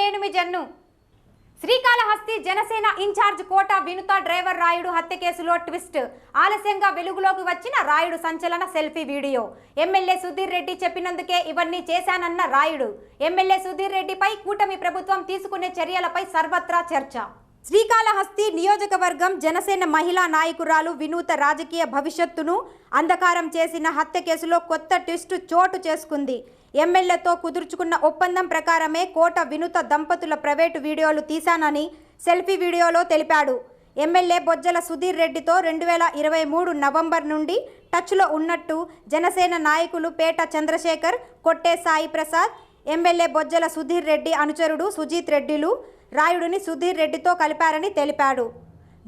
నేను మీ Jannu. Srikalahasti Janasena in charge Kota Vinutha driver Rayudu హత్య కేసులో ట్విస్ట్. ఆలస్యంగా వెలుగులోకి వచ్చిన రాయుడు సంచలన selfie video. MLA Sudheer Reddy చెప్పినందుకే ఇవన్నీ చేశానన్న రాయుడు. ఎమ్మెల్యే సుధీర్ రెడ్డిపై కూటమి ప్రభుత్వం తీసుకునే చర్యలపై సర్వత్రా చర్చ. శ్రీకాళహస్తి నియోజకవర్గం జనసేన మహిళా నాయకురాలు వినూత రాజకీయ భవిష్యత్తును అంధకారం చేసిన హత్య కేసులో కొత్త ట్విస్ట్ చోటు చేసుకుంది. ఎమ్మెల్యేతో కుదుర్చుకున్న ఒప్పందం ప్రకారమే కోట వినుత దంపతుల ప్రైవేటు వీడియోలు తీశానని సెల్ఫీ వీడియోలో తెలిపాడు. ఎమ్మెల్యే బొజ్జల సుధీర్ రెడ్డితో రెండు వేల ఇరవై మూడు నవంబర్ నుండి టచ్లో ఉన్నట్టు జనసేన నాయకులు పేట చంద్రశేఖర్ కొట్టే సాయి ప్రసాద్ ఎమ్మెల్యే బొజ్జల సుధీర్ రెడ్డి అనుచరుడు సుజీత్ రెడ్డిలు రాయుడిని సుధీర్ రెడ్డితో కలిపారని తెలిపాడు.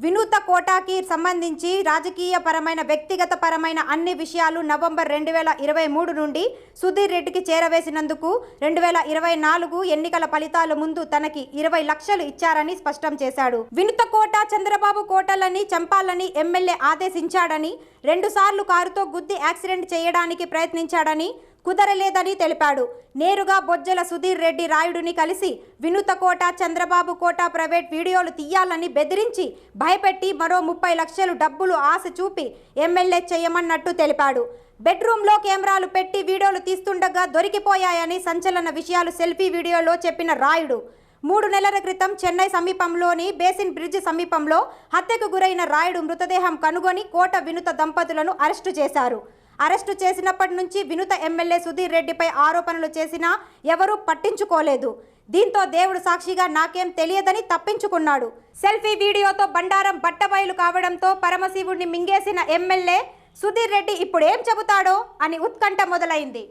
వినూత కోటాకి సంబంధించి రాజకీయ పరమైన వ్యక్తిగత పరమైన అన్ని విషయాలు నవంబర్ రెండు వేల ఇరవై మూడు నుండి సుధీర్ రెడ్డికి చేరవేసినందుకు రెండు వేల ఇరవై నాలుగు ఎన్నికల ఫలితాల ముందు తనకి ఇరవై లక్షలు ఇచ్చారని స్పష్టం చేశాడు. వినూత కోట చంద్రబాబు కోటలని చంపాలని ఎమ్మెల్యే ఆదేశించాడని రెండుసార్లు కారుతో గుద్ది యాక్సిడెంట్ చేయడానికి ప్రయత్నించాడని కుదరలేదని తెలిపాడు. నేరుగా బొజ్జల సుధీర్ రెడ్డి రాయుడుని కలిసి వినుత కోట చంద్రబాబు కోట ప్రైవేట్ వీడియోలు తీయాలని బెదిరించి భయపెట్టి మరో ముప్పై లక్షలు డబ్బులు ఆశ చూపి ఎమ్మెల్యే చేయమన్నట్టు తెలిపాడు. బెడ్రూమ్లో కెమెరాలు పెట్టి వీడియోలు తీస్తుండగా దొరికిపోయాయని సంచలన విషయాలు సెల్ఫీ వీడియోలో చెప్పిన రాయుడు. మూడు నెలల క్రితం చెన్నై సమీపంలోని బేసిన్ బ్రిడ్జ్ సమీపంలో హత్యకు గురైన రాయుడు మృతదేహం కనుగొని కోట వినుత దంపతులను అరెస్టు చేశారు. అరెస్టు చేసినప్పటి నుంచి వినుత ఎమ్మెల్యే సుధీర్ రెడ్డిపై ఆరోపణలు చేసినా ఎవరూ పట్టించుకోలేదు. దీంతో దేవుడు సాక్షిగా నాకేం తెలియదని తప్పించుకున్నాడు. సెల్ఫీ వీడియోతో బండారం బట్టబయలు కావడంతో పరమశివుడిని మింగేసిన ఎమ్మెల్యే సుధీర్ రెడ్డి ఇప్పుడు ఏం చెబుతాడో అని ఉత్కంఠ మొదలైంది.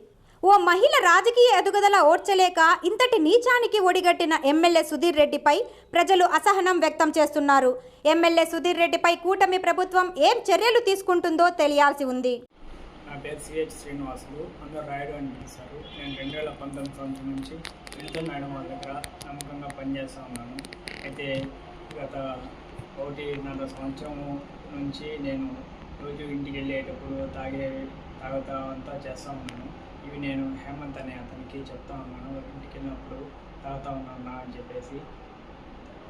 ఓ మహిళ రాజకీయ ఎదుగుదల ఓర్చలేక ఇంతటి నీచానికి ఒడిగట్టిన ఎమ్మెల్యే సుధీర్ రెడ్డిపై ప్రజలు అసహనం వ్యక్తం చేస్తున్నారు. ఎమ్మెల్యే సుధీర్ రెడ్డిపై కూటమి ప్రభుత్వం ఏం చర్యలు తీసుకుంటుందో తెలియాల్సి ఉంది. నా పేరు సిహెచ్ శ్రీనివాసులు. అందరూ రాయుడు అని పిలుస్తారు నేను రెండు వేల పంతొమ్మిది సంవత్సరం నుంచి వినిత మేడం వాళ్ళ దగ్గర నమ్మకంగా పనిచేస్తూ ఉన్నాను. అయితే గత ఒకటిన్నర సంవత్సరం నుంచి నేను రోజు ఇంటికి వెళ్ళేటప్పుడు తాగే తాగుతా అంతా చేస్తూ ఉన్నాను. ఇవి నేను హేమంత్ అనే అతనికి చెప్తా ఉన్నాను. ఇంటికి వెళ్ళినప్పుడు తాగుతా ఉన్నాను అని చెప్పేసి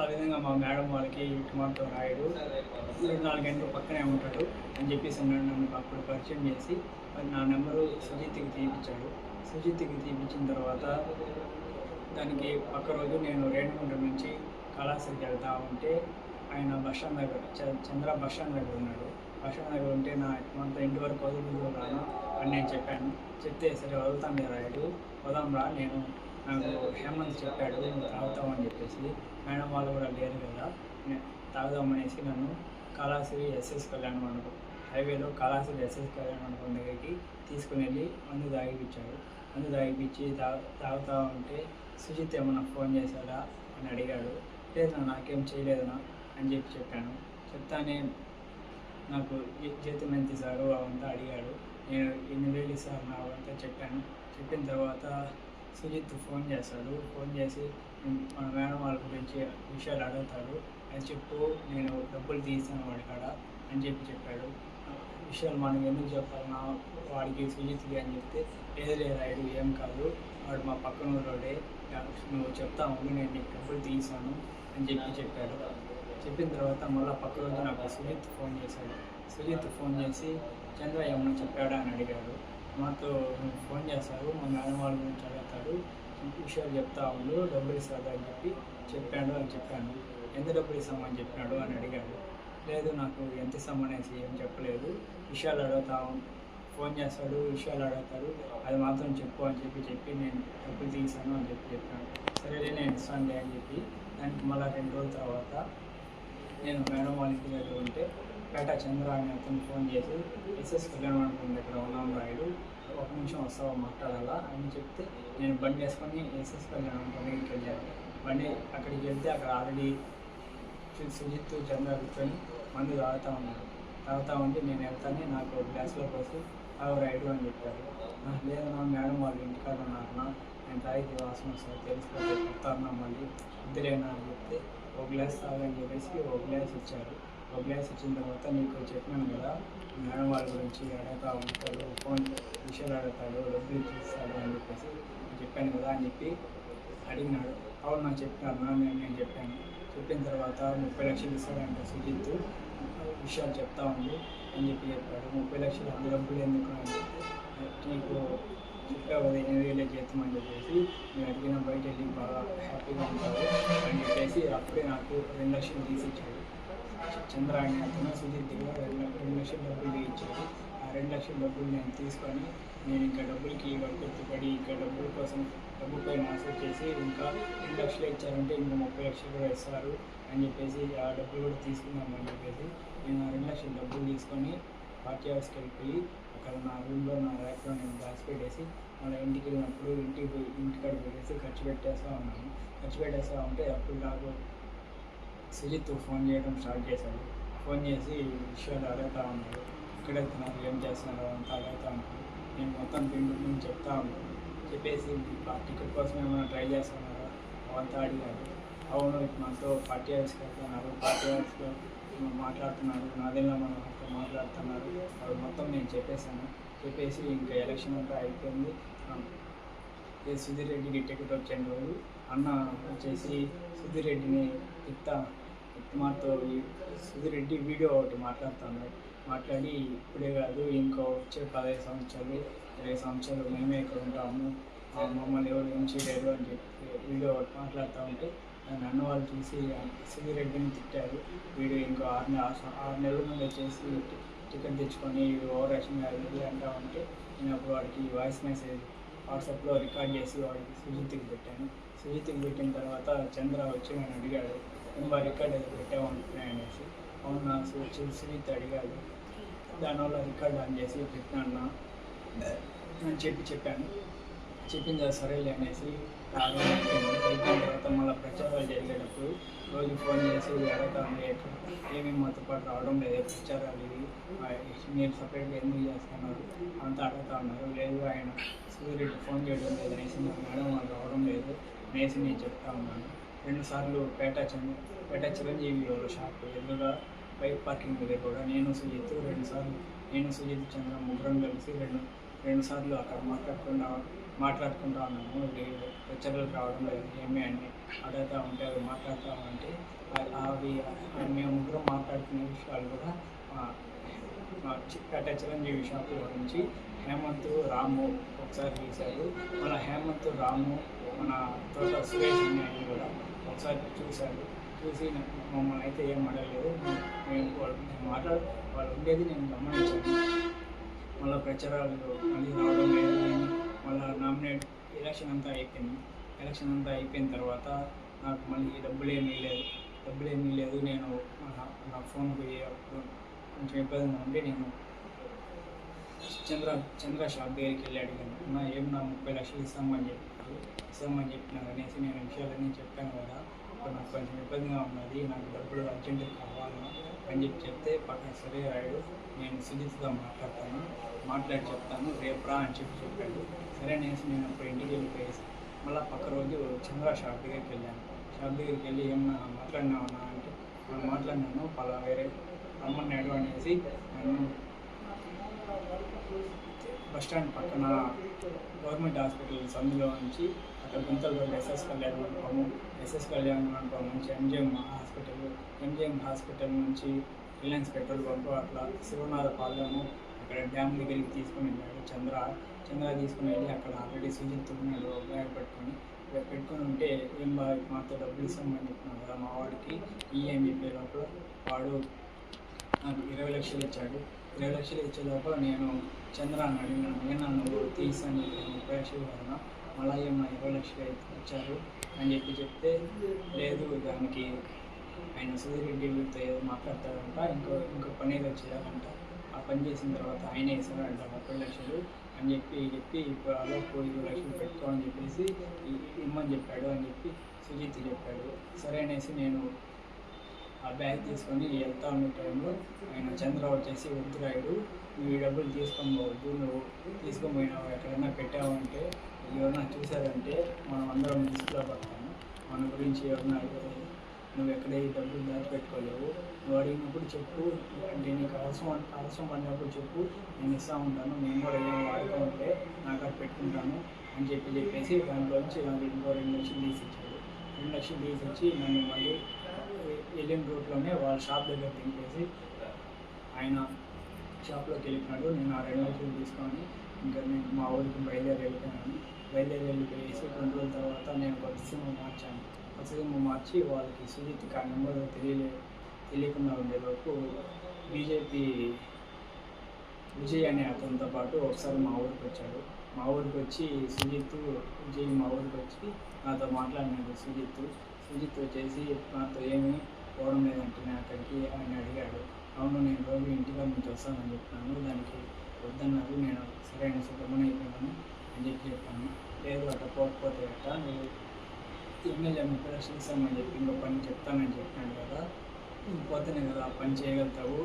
ఆ విధంగా మా మేడం వాళ్ళకి కుమార్తో రాయుడు. రెండు నాలుగు గంటలు పక్కనే ఉంటాడు అని చెప్పేసి నన్ను నన్ను అప్పుడు పరిచయం చేసి మరి నా నెంబరు సుజిత్కి తీపించాడు సుజిత్కి తీపించిన తర్వాత దానికి పక్క రోజు నేను రేణుగుంట నుంచి కళాశాలకి వెళ్తా ఉంటే ఆయన బస్ స్టాండ్ దగ్గర చంద్ర బస్ స్టాండ్ దగ్గర ఉన్నాడు. బస్ స్టాండ్ దగ్గర ఉంటే నా మొత్తం ఇంటి వరకు వదులు అని నేను చెప్పాను. చెప్తే సరే వదులుతాను రాయుడు. వదాం రా నేను నాకు హేమంత్ చెప్పాడు నువ్వు తాగుతామని చెప్పేసి. మేడం వాళ్ళు కూడా లేరు కదా. తాగుదామనేసి నన్ను కళాశ్రీ ఎస్ఎస్ కళ్యాణ మండపం హైవేలో కళాశ్రీ ఎస్ఎస్ కళ్యాణ మండపం దగ్గరికి తీసుకుని వెళ్ళి మందు తాగిపించాడు మందు తాగిపించి తాగు తాగుతా ఉంటే సుజిత్ ఏమన్నా ఫోన్ చేశాడా అని అడిగాడు. లేదు నాకేం చేయలేదనా అని చెప్పి చెప్పాను. చెప్తానే నాకు జీతం ఎంత ఇస్తారు అవంతా అడిగాడు. నేను ఎన్ని వేలు ఇస్తాను నా అవంతా చెప్పాను. చెప్పిన తర్వాత సుజిత్ ఫోన్ చేస్తాడు ఫోన్ చేసి మన మేడం వాళ్ళ గురించి విషయాలు అడుగుతాడు అది చెప్పు నేను డబ్బులు తీసాను వాడి కాడ అని చెప్పి చెప్పాడు. విషయాలు మనం ఎందుకు చెప్పాలన్నా వాడికి సుజిత్కి అని చెప్తే లేదు లేదు రాయుడు ఏం కాదు. వాడు మా పక్కన ఊరోడే నువ్వు చెప్తావు నేను నీకు డబ్బులు తీసాను అని చెప్పి చెప్పాడు. చెప్పిన తర్వాత మళ్ళీ పక్క రోజు నాకు సుజిత్ ఫోన్ చేశాడు. సుజిత్ ఫోన్ చేసి చంద్ర ఏమన్నా చెప్పాడా? అని అడిగాడు. మాతో ఫోన్ చేస్తారు మా మేడం వాళ్ళ గురించి అడుగుతాడు విషయాలు చెప్తా ఉండు డబ్బులు ఇస్తాడు అని చెప్పి చెప్పాడు అని చెప్పాను. ఎంత డబ్బులు ఇస్తామని చెప్పినాడు అని అడిగాడు. లేదు నాకు ఎంత ఇస్తామనేసి ఏం చెప్పలేదు. విషయాలు అడుగుతా ఫోన్ చేస్తాడు విషయాలు అడుగుతాడు అది మాత్రం చెప్పు అని చెప్పి చెప్పి నేను డబ్బులు తీసాను అని చెప్పి చెప్పాను. సరేలే నేను ఇస్తానులే అని చెప్పి దానికి మళ్ళీ రెండు రోజుల తర్వాత నేను మేడం వాళ్ళ ఇంటి దగ్గర ఉంటే పేట చంద్ర అని అతను ఫోన్ చేసి ఎస్ఎస్ కళ్యాణ్ అనుకుంది ఇక్కడ ఉన్నాం రాయుడు ఒక నిమిషం వస్తావా మాట్లాడాలా? అని చెప్తే నేను బండి వేసుకొని ఎస్ఎస్ కళ్యాణ్ మండపం దగ్గరికి వెళ్ళాను. బండి అక్కడికి వెళ్తే అక్కడ ఆల్రెడీ సుజిత్ చంద్ర కూర్చొని మందు తాగుతూ ఉన్నారు తాగుతూ ఉంటే నేను వెళ్తానే నాకు గ్లాస్లో పోసి తాగు రైడు అని చెప్పారు. లేదు నా మేడం వాళ్ళు ఇంటికాడ ఉన్నారన్నా నేను తాగితే వాసన వస్తుంది తెలిసిపోతే చెప్తాను మళ్ళీ వద్దులేనా అని చెప్తే ఒక గ్లాస్ తాగని చెప్పేసి ఒక గ్లాస్ ఇచ్చారు. ఒక ఇచ్చిన తర్వాత నీకు చెప్పాను కదా మేడం వాళ్ళ గురించి అడుగుతా ఉంటాడు ఫోన్ విషయాలు అడుగుతాడు డబ్బులు చూస్తాడు అని చెప్పేసి చెప్పాను కదా అని చెప్పి అడిగినాడు. అవును నాకు చెప్పాను నేను నేను చెప్పాను. చెప్పిన తర్వాత ముప్పై లక్షలు ఇస్తాడంట సుజిత్ విషయాలు చెప్తా ఉంది అని చెప్పి చెప్పాడు. ముప్పై లక్షలు అంత డబ్బులు ఎందుకు అని చెప్పి నీకు చెప్పావు కదా ఎనిమిది వేలే చేస్తామని చెప్పేసి నేను అడిగిన బయట వెళ్ళి బాగా హ్యాపీగా ఉంటావు అని చెప్పేసి అప్పుడే నాకు రెండు లక్షలు తీసి ఇచ్చాడు చంద్ర అని అతను సుదీర్ఘంగా రెండు రెండు లక్షల డబ్బులు ఇచ్చాడు ఆ రెండు లక్షల డబ్బులు నేను తీసుకొని నేను ఇంకా డబ్బులకి పడి ఇంకా డబ్బుల కోసం డబ్బుపై ఆశ చేసి ఇంకా రెండు లక్షలు ఇచ్చారంటే ఇంకా ముప్పై లక్షలు కూడా ఇస్తారు అని చెప్పేసి ఆ డబ్బులు కూడా తీసుకుందామని చెప్పేసి నేను ఆ రెండు లక్షల డబ్బులు తీసుకొని పార్టీ హౌస్కి వెళ్ళిపోయి అక్కడ నా రూమ్లో నా ర్యాక్లో నేను దాచిపెట్టేసి మళ్ళీ ఇంటికి వెళ్ళినప్పుడు ఇంటికి పోయి ఇంటికాడ పెట్టేసి ఖర్చు పెట్టేస్తూ ఉన్నాను. ఖర్చు పెట్టేస్తూ ఉంటే అప్పుడు నాకు సుజిత్ ఫోన్ చేయడం స్టార్ట్ చేశాడు ఫోన్ చేసి విషయాలు అడుగుతా ఉన్నాడు ఎక్కడ వెళ్తున్నారు ఏం చేస్తున్నారు? అంతా అడుగుతా ఉన్నాడు నేను మొత్తం పిండి నుంచి చెప్తా ఉన్నాను. చెప్పేసి టికెట్ కోసం ఏమైనా ట్రై చేస్తున్నారా? అవంతా అడిగాడు అవును మనతో పార్టీ హౌస్కి వెళ్తున్నారు పార్టీ హౌస్లో మాట్లాడుతున్నారు. నాదేలా మనం వాళ్ళతో మాట్లాడుతున్నారు. అవి మొత్తం నేను చెప్పేశాను. చెప్పేసి ఇంకా ఎలక్షన్ అంతా అయిపోయింది. ఏ సుధీర్ రెడ్డికి టికెట్ వచ్చిన రోజు అన్న వచ్చేసి సుధీర్ రెడ్డిని తిప్తా మాతో సుధిరెడ్డి వీడియో ఒకటి మాట్లాడుతున్నాడు. మాట్లాడి ఇప్పుడే కాదు ఇంకో వచ్చే పదహైదు సంవత్సరాలు ఇరవై సంవత్సరాలు మేమే ఇక్కడ ఉంటాము. మమ్మల్ని ఎవరు ఏం చేయలేరు అని చెప్పి వీడియో ఒకటి మాట్లాడుతూ ఉంటే నన్ను వాళ్ళు చూసి సుధిరెడ్డిని తిట్టారు. వీడు ఇంకో ఆరు నెల ఆరు నెలల ముందు వచ్చేసి టికెట్ తెచ్చుకొని ఓవర్ యాక్షన్ కాదు అంటా ఉంటే నేను అప్పుడు వాడికి వాయిస్ మెసేజ్ వాట్సాప్లో రికార్డ్ చేసి వాడికి సుజిత్కి పెట్టాను. సుజిత్కి పెట్టిన తర్వాత చంద్ర వచ్చి నన్ను అడిగాడు వారి రికార్డ్ ఏదో పెట్టావు అనేసి. అవునా చూసి సు- అడిగాడు. దానివల్ల రికార్డ్ ఆన్ చేసి పెట్టినా అని చెప్పి చెప్పాను. చెప్పిన తర్వాత సరేలే అనేసి అయిపోయిన తర్వాత మళ్ళీ ప్రచారాలు జరిగేటప్పుడు రోజు ఫోన్ చేసి అడగతాను ఏమేమి మాతో పాటు రావడం లేదు ప్రచారాలు ఇవి మీరు సపరేట్గా ఎందుకు చేస్తున్నారు? అంతా అడుగుతా ఉన్నారు. లేదు ఆయన సూర్యుడు ఫోన్ చేయడం లేదు అనేసి నాకు మేడం వాళ్ళు రావడం లేదు అనేసి నేను చెప్తా ఉన్నాను. రెండుసార్లు పేట చంద్ర పేట చిరంజీవి వాళ్ళ షాప్ ఎదురుగా బైక్ పార్కింగ్ దగ్గర కూడా నేను సుజిత్ రెండుసార్లు నేను సుజిత్ చంద్ర ముగ్గురం కలిసి రెండు రెండు సార్లు అక్కడ మాట్లాడుకుంటా మాట్లాడుకుంటా ఉన్నాము. లే- రావడం లేదు ఏమి అని అడుగుతా ఉంటే అవి మాట్లాడుతూ ఉంటే అవి మేము ముగ్గురం మాట్లాడుకునే విషయాలు కూడా పేట చిరంజీవి షాప్ గురించి హేమంత్ రాము ఒకసారి తీశారు. మన హేమంత్ రాము మన తోట సురేష్ అనే కూడా ఒకసారి చూశారు. చూసి మమ్మల్ని అయితే ఏం అడగలేదు. మేము వాళ్ళు నేను మాట్లాడు వాళ్ళు ఉండేది నేను గమనించాను. మళ్ళీ ప్రచారాలు మళ్ళీ రావడం లేదు. మళ్ళీ నామినేట్ ఎలక్షన్ అంతా అయిపోయింది. ఎలక్షన్ అంతా అయిపోయిన తర్వాత నాకు మళ్ళీ డబ్బులు ఏమి లేదు డబ్బులు ఏమీ లేదు నేను నా- నా ఫోన్కి అప్పుడు కొంచెం ఇబ్బందిగా ఉండి నేను చంద్ర చంద్ర షాప్ దగ్గరికి వెళ్ళి అడిగాను. నా ఏం నా ముప్పై లక్షలు ఇస్తామని చెప్పి ఇస్తామని చెప్పినారు అనేసి నేను విషయాలన్నీ చెప్పాను కదా. ఇప్పుడు నాకు కొంచెం ఇబ్బందిగా ఉన్నది నాకు డబ్బులు అర్జెంటుగా కావాలా అని చెప్పి చెప్తే పక్కన సరే రాయుడు నేను సుజిత్తో మాట్లాడతాను మాట్లాడి చెప్తాను రేపు రా అని చెప్పి చెప్పాడు. సరే అనేసి నేను అప్పుడు ఇంటికి వెళ్ళిపోయేసి మళ్ళీ పక్క రోజు చంద్ర షాప్ దగ్గరికి వెళ్ళాను. షాప్ దగ్గరికి వెళ్ళి ఏమన్నా మాట్లాడినావన్నా అంటే మనం మాట్లాడినాను పలా వేరే రమ్మన్నాడు అనేసి నన్ను బస్ స్టాండ్ పక్కన గవర్నమెంట్ హాస్పిటల్ సందులో నుంచి అక్కడ గుంతలు ఎస్ఎస్ కళ్యాణ్ మండపము ఎస్ఎస్ కళ్యాణ్ మండపం నుంచి ఎంజిఎం హాస్పిటల్ ఎంజిఎం హాస్పిటల్ నుంచి రిలయన్స్ పెట్రోల్ పంపు అట్లా శివనాథ పాలెము. అక్కడ డ్యామ్ దగ్గరికి తీసుకుని వెళ్ళాడు చంద్ర. చంద్ర తీసుకుని వెళ్ళి అక్కడ ఆల్రెడీ సుజిత్ ఉన్నాడు బ్యాగ్ పెట్టుకొని. పెట్టుకొని ఉంటే ఏం బాగా మాతో డబ్బులు ఇస్తామని చెప్పినాడు కదా మా వాడికి. ఈఎంఈపీ లోపల వాడు నాకు ఇరవై లక్షలు ఇచ్చాడు. ఇరవై లక్షలు ఇచ్చే లోపల నేను చంద్రాన్ని అడిగినాను. నేను నువ్వు తీసాను ముప్పై అలాగే మా మళ్ళీ ఏమన్నా ఇరవై అని చెప్పి చెప్తే లేదు దానికి ఆయన సూర్యరెడ్డితో ఏదో మాట్లాడతారంట ఇంకో ఇంకో పని ఏదో చేయాలంట ఆ పని చేసిన తర్వాత ఆయన వేసారంట ముప్పై లక్షలు అని చెప్పి చెప్పి ఇప్పుడు అలోపు ఇరవై లక్షలు పెట్టుకో అని చెప్పేసి ఇమ్మని చెప్పాడు అని చెప్పి సుజిత్ చెప్పాడు. సరే అనేసి నేను ఆ బ్యాగ్ తీసుకొని వెళ్తా ఉన్న టైంలో ఆయన చంద్ర వచ్చేసి వద్దు రాయుడు ఈ డబ్బులు తీసుకొని పోవద్దు నువ్వు తీసుకొని పోయినావు? ఎక్కడైనా పెట్టావు అంటే ఎవరైనా చూసారంటే మనం అందరం రిస్క్లో పడతాము మన గురించి ఎవరైనా అడిగితే నువ్వు ఎక్కడ ఈ డబ్బులు దాచిపెట్టుకోలేవు నువ్వు అడిగినప్పుడు చెప్పు. అంటే నీకు అవసరం అవసరం పడినప్పుడు చెప్పు. నేను ఇస్తా ఉంటాను. నేను కూడా ఏమైనా వాడుతూ ఉంటే నాకు అది పెట్టుకుంటాను. అని చెప్పి చెప్పేసి దాంట్లోంచి నాకు ఇంకో రెండు లక్షలు తీసిచ్చాడు రెండు లక్షలు తీసిచ్చి నన్ను మళ్ళీ వెళ్ళిన రూట్లోనే వాళ్ళ షాప్ దగ్గర దింపేసి ఆయన షాప్లోకి వెళ్ళినాడు నేను ఆ రెండు రోజులు తీసుకొని ఇంకా నేను మా ఊరికి బయలుదేరి వెళ్ళిపోయాను. బయలుదేరి వెళ్ళిపోయేసి రెండు రోజుల తర్వాత నేను ఒక సిమ్ మార్చాను. ఒక సిమ్ మార్చి వాళ్ళకి సుజిత్ ఆ నెంబర్ తెలియలే తెలియకుండా ఉండేలోపు బీజేపీ విజయ్ అనే అతనితో పాటు ఒకసారి మా ఊరికి వచ్చాడు. మా ఊరికి వచ్చి సుజిత్ విజయ్ మా ఊరికి వచ్చి నాతో మాట్లాడినాడు సుజిత్. సుజిత్ వచ్చేసి నాతో ఏమీ పోవడం లేదంటే అక్కడికి ఆయన అడిగాడు. అవును నేను రోజు ఇంటిలో నుంచి వస్తానని చెప్పినాను దానికి వద్దన్నారు. నేను సరైన సుఖమని అయిపోయాను అని చెప్పి చెప్పాను. లేదు అట్లా పోకపోతే అట్ట నేను ఎమ్మెల్యే ముప్పై లక్షలు ఇస్తామని చెప్పి ఇంకో పని చెప్తానని చెప్పాను కదా. పోతేనే కదా ఆ పని చేయగలుగుతావు.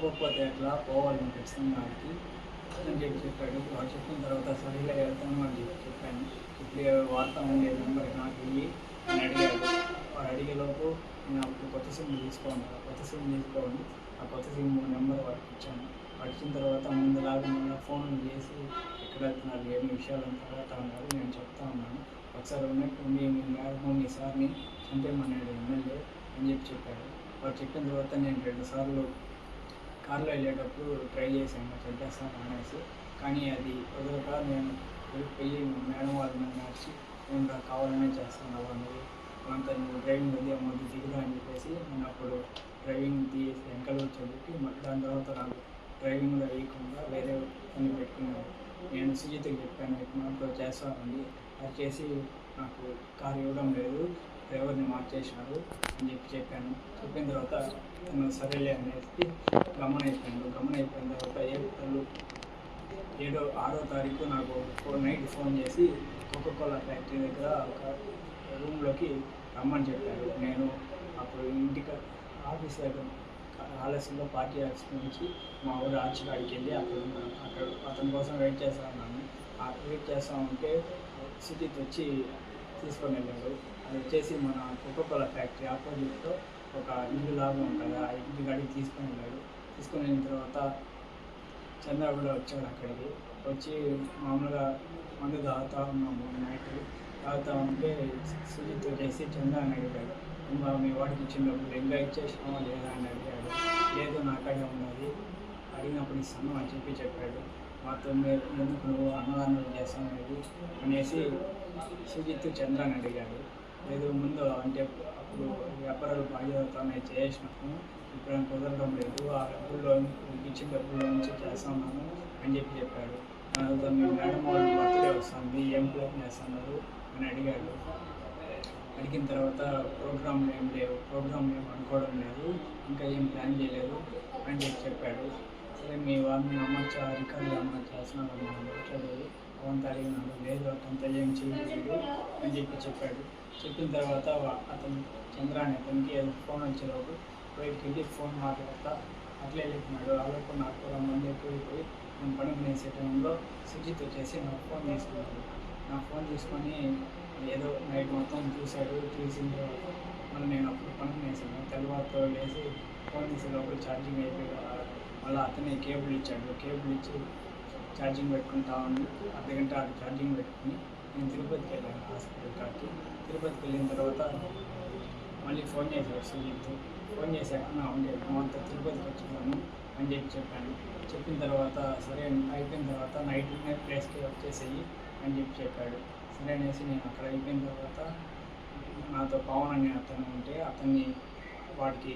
పోకపోతే అట్లా పోవాలని ఖచ్చితంగా ఆడికి అని చెప్పి చెప్పాడు. వాడు చెప్పిన తర్వాత సరిగా వెళ్తాను అని చెప్పి చెప్పాను. ఇప్పుడు వార్త ఉండే నెంబర్ నాకు వెళ్ళి అని అడిగాడు వాడు అడిగేలోపు నేను అప్పుడు కొత్త సిమ్ తీసుకోండి ఆ కొత్త సిమ్ తీసుకోండి. ఆ కొత్త సిమ్ నెంబర్ వాడికి ఇచ్చాను. వాడు ఇచ్చిన తర్వాత ముందులాగా మళ్ళీ ఫోన్ చేసి ఎక్కడ వెళ్తున్నారు ఏమి విషయాలు తర్వాత ఉన్నారు నేను చెప్తా ఉన్నాను. ఒకసారి ఉన్నట్టు మీ మీ మేడం మీ సార్ని చంపేమన్నాడు ఎమ్మెల్యే అని చెప్పి చెప్పాడు. వాడు చెప్పిన తర్వాత నేను రెండు సార్లు కార్లో వెళ్ళేటప్పుడు ట్రై చేశాను. చంపేస్తాను అనేసి. కానీ అది వదలక నేను వెళ్ళి మేడం వాళ్ళని నడిచి నేను నాకు కావాలనే చేస్తున్నావు నువ్వు. అంతా నువ్వు డ్రైవింగ్ వెళ్ళి అమ్మద్దు దిగుదా అని చెప్పేసి నేను అప్పుడు డ్రైవింగ్ తీసి వెనకాల చదివి మళ్ళీ దాని తర్వాత నాకు డ్రైవింగ్లో వేయకుండా వేరే పని పెట్టుకున్నాను. నేను సుజిత్కి చెప్పాను ఎక్కువ చేస్తానండి అది చేసి నాకు కారు ఇవ్వడం లేదు డ్రైవర్ని మార్చేసినారు అని చెప్పి చెప్పాను. చెప్పిన తర్వాత తను సరేలే అనేసి గమనైపోయాను గమనైపోయిన తర్వాత ఏప్రిల్ ఏడో ఆరో తారీఖు నాకు ఫోర్ నైట్ ఫోన్ చేసి కోకోకోలా ఫ్యాక్టరీ దగ్గర ఒక రూమ్లోకి రమ్మని చెప్పారు. నేను అప్పుడు ఇంటికి ఆఫీస్ దగ్గర ఆలస్యంలో పార్టీ ఆఫీస్ నుంచి మా ఊరు ఆర్చికాడికి వెళ్ళి అక్కడ ఉన్నాను. అక్కడ అతని కోసం వెయిట్ చేస్తా ఉన్నాను. ఆ వెయిట్ చేస్తా ఉంటే సిటీకి వచ్చి తీసుకొని వెళ్ళాడు. అది వచ్చేసి మన కోకోకోలా ఫ్యాక్టరీ ఆపోజిట్లో ఒక ఇల్లు లాగా ఉంటుంది. ఆ ఇంటి కాడికి తీసుకొని వెళ్ళాడు. తీసుకొని వెళ్ళిన తర్వాత చంద్ర కూడా వచ్చాడు అక్కడికి. వచ్చి మామూలుగా మందు తాగుతా ఉన్నాము నైట్. తాగుతా ఉంటే సుజిత్ చేసి చంద్ర అని అడిగాడు. ఇంకా మీ వాడికి ఇచ్చిన ఇంకా ఇచ్చేసినావా లేదా? అని అడిగాడు. లేదు నా అక్కడే ఉన్నది. అడిగినప్పుడు ఇస్తాను అని చెప్పి చెప్పాడు. మాతో మీరు ఎందుకు నువ్వు అన్నదానం చేస్తామనేది అనేసి సుజిత్ చంద్ర అని అడిగాడు. లేదు ముందు అంటే అప్పుడు వ్యాపారాలు బాగా జరుగుతున్నాయి చేసినప్పుడు ఇప్పుడు కుదరడం లేదు ఆ డబ్బుల్లో మీకు ఇచ్చిన డబ్బుల్లో నుంచి చేస్తున్నాను అని చెప్పి చెప్పాడు. మీ మేడం వాళ్ళు బర్త్డే వస్తుంది ఏం ప్లాన్ చేస్తున్నారు అని అడిగాడు. అడిగిన తర్వాత ప్రోగ్రామ్ ఏం లేవు ప్రోగ్రామ్ ఏం అనుకోవడం లేదు ఇంకా ఏం ప్లాన్ చేయలేదు అని చెప్పి చెప్పాడు. సరే మీ వారిని నమ్మచ్చా రికార్డు అమ్మ చేస్తున్నాను మనం అవంతా అడిగినాడు లేదు అతంతా ఏం చేయలేదు అని చెప్పి చెప్పాడు. చెప్పిన తర్వాత అతను చంద్ర అనే అతనికి ఫోన్ వచ్చేలోపు బయటికి వెళ్ళి ఫోన్ మాట్లాడతా. అట్లే చెప్పినాడు అలాగే నాకు కూడా మంది ఎక్కువైపోయి నేను పడుకునేసే టైంలో సుజిత్ వచ్చేసి నా ఫోన్ తీసుకున్నాడు నా ఫోన్ తీసుకొని ఏదో నైట్ మొత్తం చూశాడు చూసిన తర్వాత మళ్ళీ నేను అప్పుడు పనుకునేసాను తర్వాత లేచి ఫోన్ తీసే లోపల ఛార్జింగ్ అయిపోయి మళ్ళీ అతనే కేబుల్ ఇచ్చాడు. కేబుల్ ఇచ్చి ఛార్జింగ్ పెట్టుకుంటా ఉండి. అర్ధగంట అది ఛార్జింగ్ పెట్టుకుని నేను తిరుపతికి వెళ్ళాను హాస్పిటల్ కాడికి తిరుపతికి వెళ్ళిన తర్వాత మళ్ళీ ఫోన్ చేశాడు సుజిత్. ఫోన్ చేశాను. నా ఉండే అంతా తిరుపతికి వచ్చేసాము అని చెప్పి చెప్పాను చెప్పిన తర్వాత సరే అయిపోయిన తర్వాత నైట్ ప్లేస్కి వచ్చేసేయి అని చెప్పి చెప్పాడు. సరే అనేసి నేను అక్కడ అయిపోయిన తర్వాత నాతో పవన్ అనే అతను ఉంటే అతన్ని వాడికి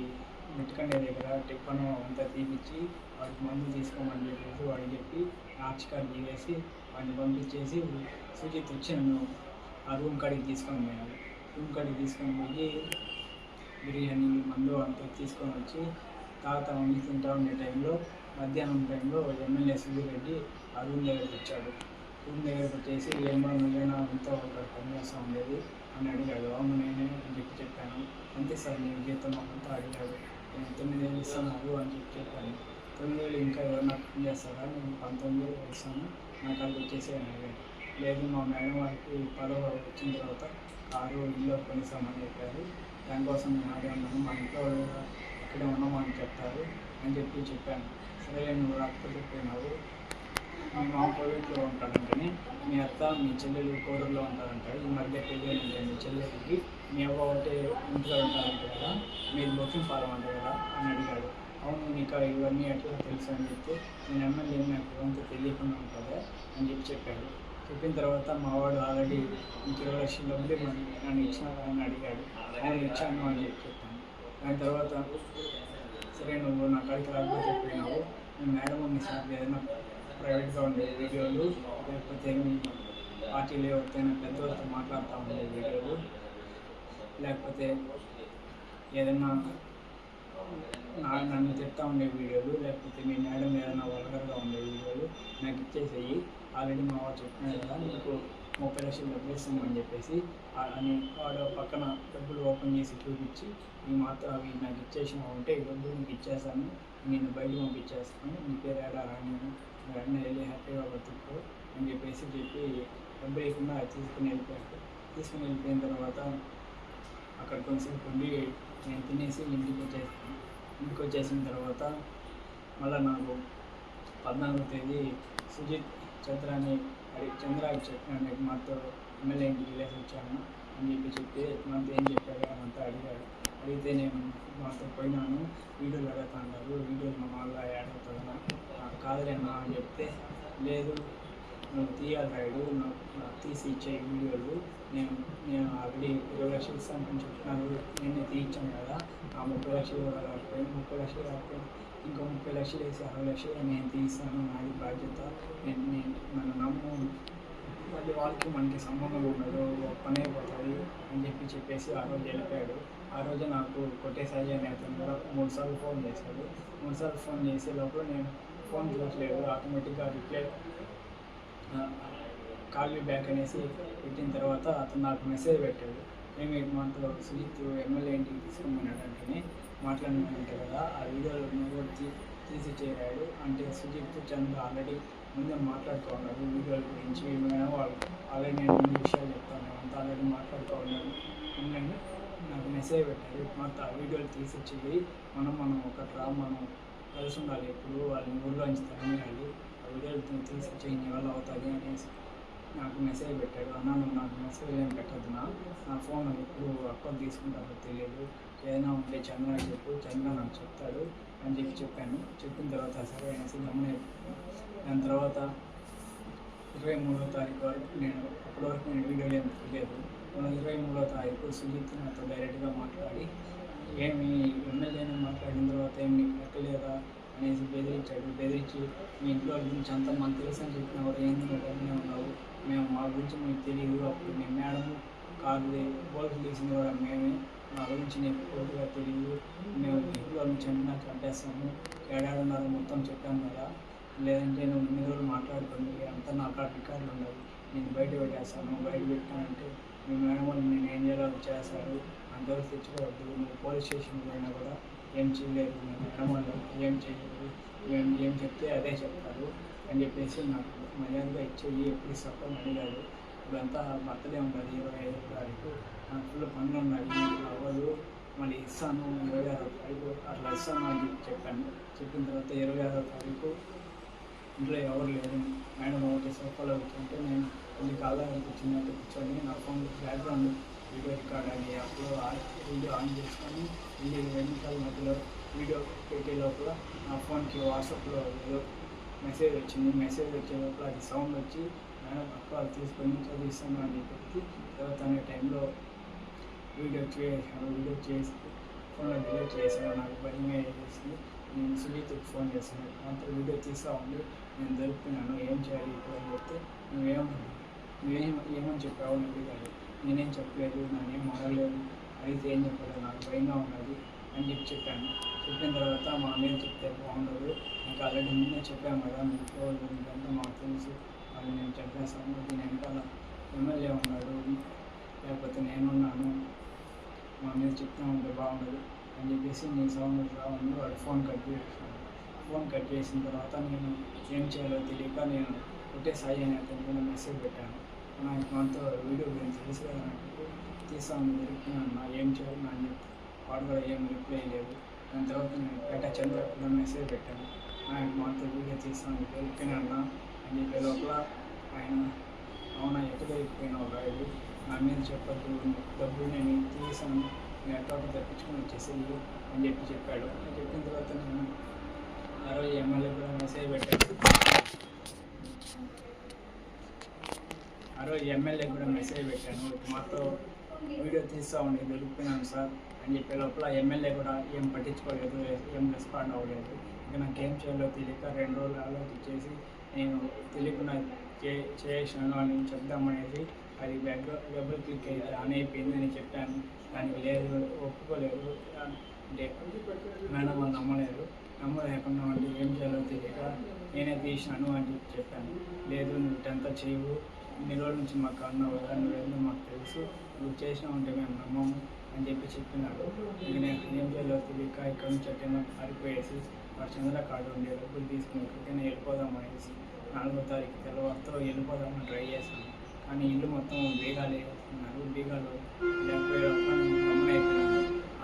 మెట్టుకండే దగ్గర టిప్పను అంతా తీపిచ్చి వాడికి మందు తీసుకోమని చెప్పేసి వాడికి చెప్పి నాచికారు తీసేసి వాడిని పంపించేసి సుజిత్ వచ్చి నన్ను ఆ రూమ్ కాడికి తీసుకొని పోయాడు. రూమ్ కాడికి తీసుకొని పోయి బిర్యానీ మందు అంతా తీసుకొని వచ్చి తాత ఉండి తింటా ఉండే టైంలో మధ్యాహ్నం టైంలో ఎమ్మెల్యే సుబ్బిరెడ్డి ఆ రూమ్ దగ్గరికి వచ్చాడు. రూమ్ దగ్గరకు వచ్చేసి ఏమో నువ్వేనా అంతా ఒక పనిచేస్తా ఉండేది? అని అడిగాడు. అవును నేనే అని చెప్పి చెప్పాను. అంతే సార్ నేను జీతం అంతా అడిగాడు. నేను తొమ్మిది వేలు ఇస్తాను అని చెప్పి చెప్పాను. తొమ్మిది వేలు ఇంకా ఎవరైనా పని చేస్తారా? నేను పంతొమ్మిది వేలు ఇస్తాను. నాకు అది వచ్చేసి అని అడిగాడు. లేదు మా మేడం వారికి పదవ వచ్చిన తర్వాత కారు ఇల్లు కొనిస్తామని చెప్పారు. దానికోసం నేను అదే ఉన్నాను మా ఇంట్లో ఇక్కడే ఉన్నామని చెప్తారు అని చెప్పి చెప్పాను. సరే నువ్వు రాకపోతే పోయినావు మీ మామ కోవిడ్లో ఉంటాడంటని మీ అత్త మీ చెల్లెలు కోడల్లో ఉంటారంట. ఈ మధ్య పెళ్ళి మీ చెల్లెలకి. మీ అవ్వ ఒకటే ఇంట్లో ఉంటారంట కదా మీరు బొక్కింగ్ ఫారం అంట కదా అని అడిగాడు. అవును నీకు ఇవన్నీ ఎట్లా తెలుసు అని చెప్తే నేను ఎమ్మెల్యే నాకు ఇవంతా తెలియకుండా ఉంటుందా అని చెప్పి చెప్పాడు. చెప్పిన తర్వాత మా వాడు ఆల్రెడీ ఇంక ఇరవై లక్షల డబ్బులు నన్ను ఇచ్చినావా అని అడిగాడు. ఆయన ఇచ్చాను అని చెప్పి చెప్పాను. దాని తర్వాత సరే నువ్వు నా కాడికి రాకపోతే చెప్పినావు. నేను మేడం ఉంది సార్ ఏదైనా ప్రైవేట్గా ఉండే వీడియోలు లేకపోతే మీ పార్టీలో ఎవరితోనైనా పెద్దవాళ్ళతో మాట్లాడుతూ ఉండే వీడియోలు లేకపోతే ఏదైనా నా నన్ను తిడతా ఉండే వీడియోలు లేకపోతే మీ మేడం ఏదైనా వల్గర్గా ఉండే వీడియోలు నాకు ఇచ్చేసేయి. ఆల్రెడీ మా వాడు చెప్పినాడు కదా నీకు ముప్పై లక్షలు డబ్బులు ఇస్తామని చెప్పేసి అని వాడు పక్కన డబ్బులు ఓపెన్ చేసి చూపించి నీ మాత్రం అవి నాకు ఇచ్చేసినా ఉంటే ఈ డబ్బులు నీకు ఇచ్చేస్తాను నేను బయట పంపించేస్తాను నీ పేరు ఏడా రాని రాని వెళ్ళి హ్యాపీగా బతుకు అని చెప్పేసి చెప్పి డబ్బు ఇవ్వకుండా తీసుకుని వెళ్ళిపోయాడు. తీసుకుని వెళ్ళిపోయిన తర్వాత అక్కడ కొంచెంసేపు ఉండి నేను తినేసి ఇంటికి వచ్చేసాను ఇంటికి వచ్చేసిన తర్వాత మళ్ళీ నాకు పద్నాలుగో తేదీ సుజిత్ చంద్రాన్ని అది చంద్రాకి చెప్పినాను మాతో ఎమ్మెల్యే ఇంటికి వచ్చాను. అని చెప్పి చెప్తే మాతో ఏం చెప్పాడు? అని అంతా అడిగాడు. అడిగితే నేను మాతో పోయినాను. వీడియోలు అడుగుతున్నారు వీడియోలు మా వాళ్ళ యాడ్ అవుతుందా కాదులేనా అని చెప్తే లేదు నువ్వు తీయాలి రాయుడు. నాకు తీసి ఇచ్చే వీడియోలు నేను నేను ఆల్రెడీ ఇరవై లక్షలు ఇస్తానని చెప్తున్నాను నేను తీయించాను కదా. ఆ ముప్పై లక్షలు కూడా కాకపోయింది ముప్పై లక్షలు కాకపోయింది ఇంకో ముప్పై లక్షలు వేసి అరవై లక్షలు నేను తీస్తాను నాది బాధ్యత నేను నేను నన్ను నమ్ము మళ్ళీ వాళ్ళకి మనకి సంబంధం ఉండదు. పనే పని అయిపోతుంది అని చెప్పి చెప్పేసి ఆ రోజు వెళ్ళిపోయాడు ఆ రోజు నాకు కొట్టేసాయి అని అతను కూడా మూడుసార్లు ఫోన్ చేశాడు. మూడుసార్లు ఫోన్ చేసే లోపల నేను ఫోన్ చూడట్లేదు ఆటోమేటిక్గా రిప్లై కాల్ బ్యాక్ అనేసి పెట్టిన తర్వాత అతను నాకు మెసేజ్ పెట్టాడు. ఏమి మనతో సుజిత్ ఎమ్మెల్యే ఇంటికి తీసుకోమన్నాడు అంటే కదా ఆ వీడియోలో కూడా తీ తీసి చేరాడు. అంటే సుజిత్ చంద్ర ఆల్రెడీ ముందే మాట్లాడుతూ ఉన్నాడు వీడియోల గురించి. ఏమైనా వాళ్ళు ఆల్రెడీ నేను ముందు విషయాలు చెప్తాను. అంతా ఆల్రెడీ మాట్లాడుతూ ఉన్నాను ఉండండి నాకు మెసేజ్ పెట్టారు మొత్తం ఆ వీడియోలు తీసి చేయి మనం మనం ఒక డ్రా మనం కలిసి ఉండాలి ఎప్పుడు. వాళ్ళని ఊళ్ళోంచి తరలి ఆ వీడియోలు తీసి చెయ్యి వల్ల అవుతుంది అనేసి. నాకు మెసేజ్ పెట్టాడు అన్న నువ్వు నాకు మెసేజ్ ఏం పెట్టద్దు నా ఫోన్ ఎప్పుడు అకౌంట్ తీసుకుంటారో తెలియదు. ఏదైనా ఉంటే చంద్ర చెప్పు. చంద్ర నాకు చెప్తాడు అని చెప్పి చెప్పాను. చెప్పిన తర్వాత సరే అనేసి గమనే దాని తర్వాత ఇరవై మూడో తారీఖు వరకు నేను అప్పటి వరకు నేను వీడియోలు ఏం తెలియదు మన ఇరవై మూడో తారీఖు సుజిత్ నాతో డైరెక్ట్గా మాట్లాడి ఏమి ఎమ్మెల్యేని మాట్లాడిన తర్వాత ఏమి నీకు పెట్టలేదా? అనేసి బెదిరించాడు. బెదిరించి మీ ఇంట్లో వాళ్ళ గురించి అంతా మాకు తెలుసు అని చెప్పిన కూడా ఏంది నువ్వు ఉన్నావు? మేము మా గురించి మీకు తెలియదు అప్పుడు మీ మేడం కారు బోల్ట్ తీసింది కూడా మేమే. మా గురించి నేను పూర్తిగా తెలియదు మేము ఇంట్లో నుంచి అన్నా చంపేస్తాము ఏడాడున్నారు మొత్తం చెప్పాను కదా. లేదంటే నువ్వు ఇన్ని రోజులు మాట్లాడుకోండి అంతా నా కాడ రికార్డులు ఉండవు. నేను బయట పెట్టేస్తాను. బయట పెట్టానంటే మీ మేడం వాళ్ళు నేను ఏం చేయాలో అది చేస్తారు అంతవరకు తెచ్చుకోవద్దు. నువ్వు పోలీస్ స్టేషన్కి పోయినా కూడా ఏం చేయలేదు. మీ మేడం వాళ్ళు ఏం చేయలేదు. మేము ఏం చెప్తే అదే చెప్తారు అని చెప్పేసి నాకు మర్యాదగా ఇచ్చేయి ఎప్పుడు చెప్పని అడిగాడు. ఇదంతా బర్త్డే ఉన్నది ఇరవై ఐదో తారీఖు. నాకు ఫుల్ పనులు ఉన్నాయి. అవ్వదు మళ్ళీ ఇస్తాను ఇరవై ఆరో తారీఖు అట్లా ఇస్తాను అని చెప్పి చెప్పాను. చెప్పిన తర్వాత ఇరవై ఆరో తారీఖు ఇంట్లో ఎవరు లేరు. మేడం ఒకటి సోఫాలో కూర్చుంటే నేను కొన్ని కాలానికి కూర్చున్నట్టు కూర్చొని నా ఫోన్ బ్యాక్గ్రౌండ్ వీడియో రికార్డ్ అని అప్పుడు వీడియో ఆన్ చేసుకొని వీడియో రెండు మధ్యలో వీడియో పెట్టే లోపల నా ఫోన్కి వాట్సాప్లో ఏదో మెసేజ్ వచ్చింది. మెసేజ్ వచ్చే అది సౌండ్ వచ్చి మేడం అక్క తీసుకొని చదివిస్తాను అని చెప్పి తర్వాత అనే టైంలో వీడియో చేసాను వీడియో చేసి ఫోన్లో డిలీట్ చేశాను. నాకు భయమే వేసింది నేను సునీతకి ఫోన్ చేశాను. అంత వీడియో తీసా ఉంది నేను జరుపుకున్నాను ఏం చేయాలి ఇప్పుడు? అని చెప్తే నువ్వేం నువ్వేం ఏమని చెప్పావు అని అడిగాడు నేనేం చెప్పలేదు. నేనేం మారలేదు అడిగితే ఏం చెప్పలేదు నాకు భయంగా ఉన్నది అని చెప్పి చెప్పాను. చెప్పిన తర్వాత మా మీద చెప్తే బాగుండదు. నాకు ఆల్రెడీ ముందే చెప్పాము కదా మీకు ఇదంతా మాకు తెలుసు. వాళ్ళు నేను చెప్పేస్తాను దీని వెనకాల ఎమ్మెల్యే ఉన్నాడు. లేకపోతే నేనున్నాను మా మీద చెప్తా ఉంటే బాగుండదు అని చెప్పేసి నేను సౌండ్ రావండి వాడు ఫోన్ కట్ చేసాను ఫోన్ కట్ చేసిన తర్వాత నేను ఏం చేయాలో తెలియక నేను ఒకటే సాయి అనే అతనికి మెసేజ్ పెట్టాను. నాకు మనతో వీడియో గురించి తెలుసు కదా నాకు. తీసాను దొరికినాను నా ఏం చేయాలి నా అని వాడు కూడా ఏం రిప్లై లేదు. దాని తర్వాత నేను పేట చంద్ర కూడా మెసేజ్ పెట్టాను ఆయన మాతో వీడియో తీసాను దొరికినా అని చెప్పే లోపల ఆయన అవునా ఎక్కడ వెళ్ళిపోయినావు రాయుడు నా మీద చెప్పద్దు డబ్బులు నేను తీసాను నేను తప్పించుకుని వచ్చేసేది వచ్చేసింది అని చెప్పి చెప్పాడు. అని చెప్పిన తర్వాత నేను ఆ రోజు ఎమ్మెల్యే కూడా మెసేజ్ పెట్టాను ఆ రోజు ఎమ్మెల్యే కూడా మెసేజ్ పెట్టాను. మాతో వీడియో తీస్తా ఉండి దొరికిపోయినాను సార్ అని చెప్పే లోపల ఎమ్మెల్యే కూడా ఏం పట్టించుకోలేదు ఏం రెస్పాండ్ అవ్వలేదు. ఇంకా నాకు ఏం చేయాలో తెలియక రెండు రోజులు ఆలోచించేసి నేను తెలియకుండా చే చేసాను అని చెప్దామనేసి అది వెబ్ డబుల్ క్లిక్ అయ్యి ఆన్ అయిపోయింది అని చెప్పాను. దానికి లేదు ఒప్పుకోలేదు. అంటే మేడం వాళ్ళు నమ్మలేదు. నమ్మలేకుండా అంటే ఏం చేయాలో తెలియక నేనే తీసినాను అని చెప్పాను. లేదు నువ్వు ఇటంతా చేయవు. ఇన్ని రోజుల నుంచి మాకు అన్నావు కదా నువ్వేందో మాకు తెలుసు? నువ్వు చేసినావు అంటే మేము నమ్మము. అని చెప్పి చెప్పినాడు. నేను ఏం చేయాలో తెలియక ఇక్కడ నుంచి అట్టేనా పారిపోయేసి మా చంద్ర కార్డు ఉండే డబ్బులు తీసుకుని ఎక్కడికైనా వెళ్ళిపోదాం అనేసి నాలుగో తారీఖు తెల్లవారితో వెళ్ళిపోదామని ట్రై చేశాను. కానీ ఇల్లు మొత్తం బీగాలు వేస్తున్నారు బీగాలు లేకపోయేటప్పుడు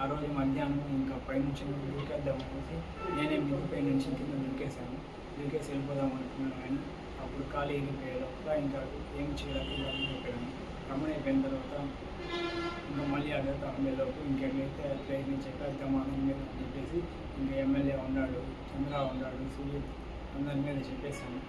ఆ రోజు మధ్యాహ్నం ఇంకా పైనుంచి దూకేద్దాం అనేసి నేనే మిద్ది పై నుంచి కింద దూకేశాను. దూకేసి వెళ్ళిపోదాం అనుకున్నాను కానీ అప్పుడు ఖాళీ ఎగిపోయే లోపల ఇంకా ఏం చేయాలి అయిపోయాను గమనైపోయిన తర్వాత ఇంకా మళ్ళీ అడుగుతా ఉండేలోపు ఇంకెక్కడైతే ప్రయత్నించాక వెళ్తామని మీద చెప్పేసి ఇంకా ఎమ్మెల్యే ఉన్నాడు చంద్ర ఉన్నాడు సూర్య అందరి మీద చెప్పేశాను